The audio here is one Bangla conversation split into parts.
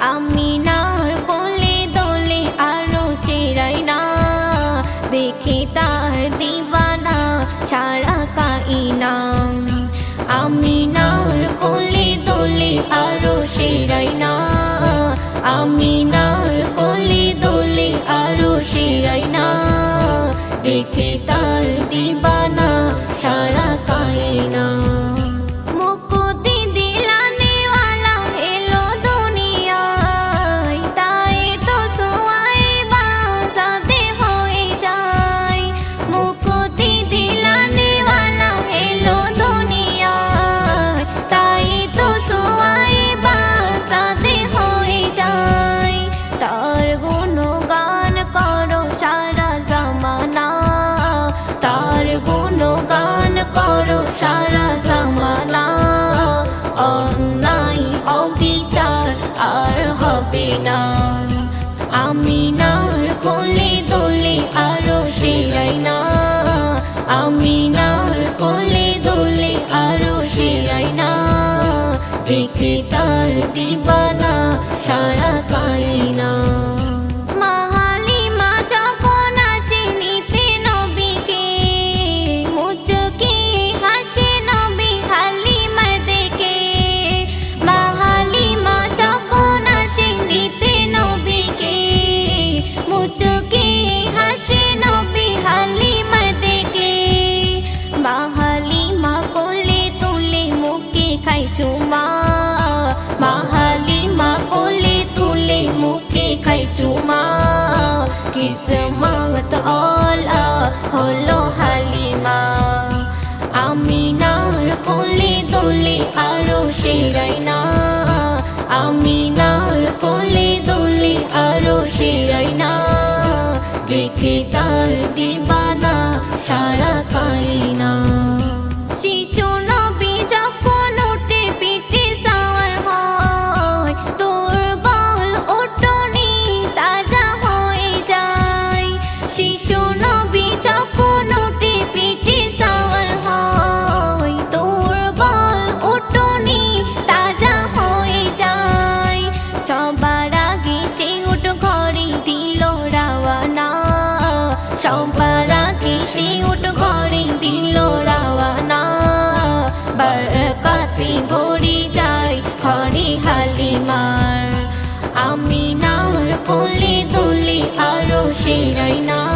আমিনার কোলে দোলে আরও সেরাই না। দেখে তার দিবানা ছাড়া কাইনা। আমি নার কোলে দোলে আরও সেরাই না। আমি কোলে দোলে আরও সেরাই না। দেখে তার দিবা না আমি নার কোলে দোলে আরও শিরাই না। আমি নার কোলে দোলে আরও শিরাই না। দেখে তার দিবানা খাই চুমা। মাহালিমা কোলে তুলে মুখে খাই চুমা। কিসমত অলা হলো হালিমা। আমিনার কোলে দোলে আরও শিরাই না। আমিনার কোলে দোলে আরও শিরাই না। দেখে তার দিবানা সারা কায়না ভরে যাই হরি হালিমার আমি নার কোলে তুলি আরও সেরাই না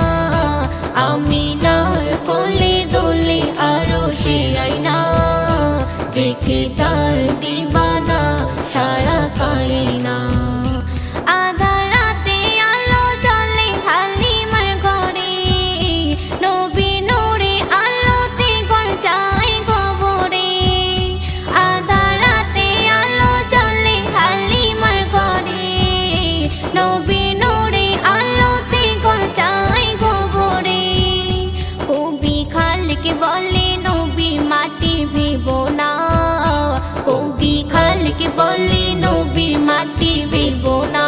খালকে বলে নবীর মাটি ভেব না।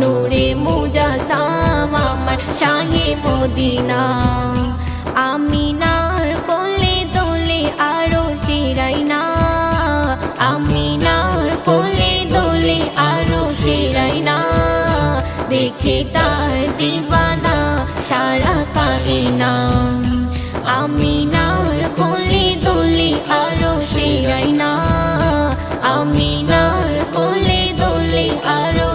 নূরে মুজা সাম আমার শাহে মদিনা। আমিনার কোলে দোলে আরও শিরাই না। আমিনার কোলে দোলে আরও শিরাই না। দেখে তার দিবানা সারা কায়না আমিনার কোলে দোলে আরও শিরাই না। আমিনার কোলে দোলে আরও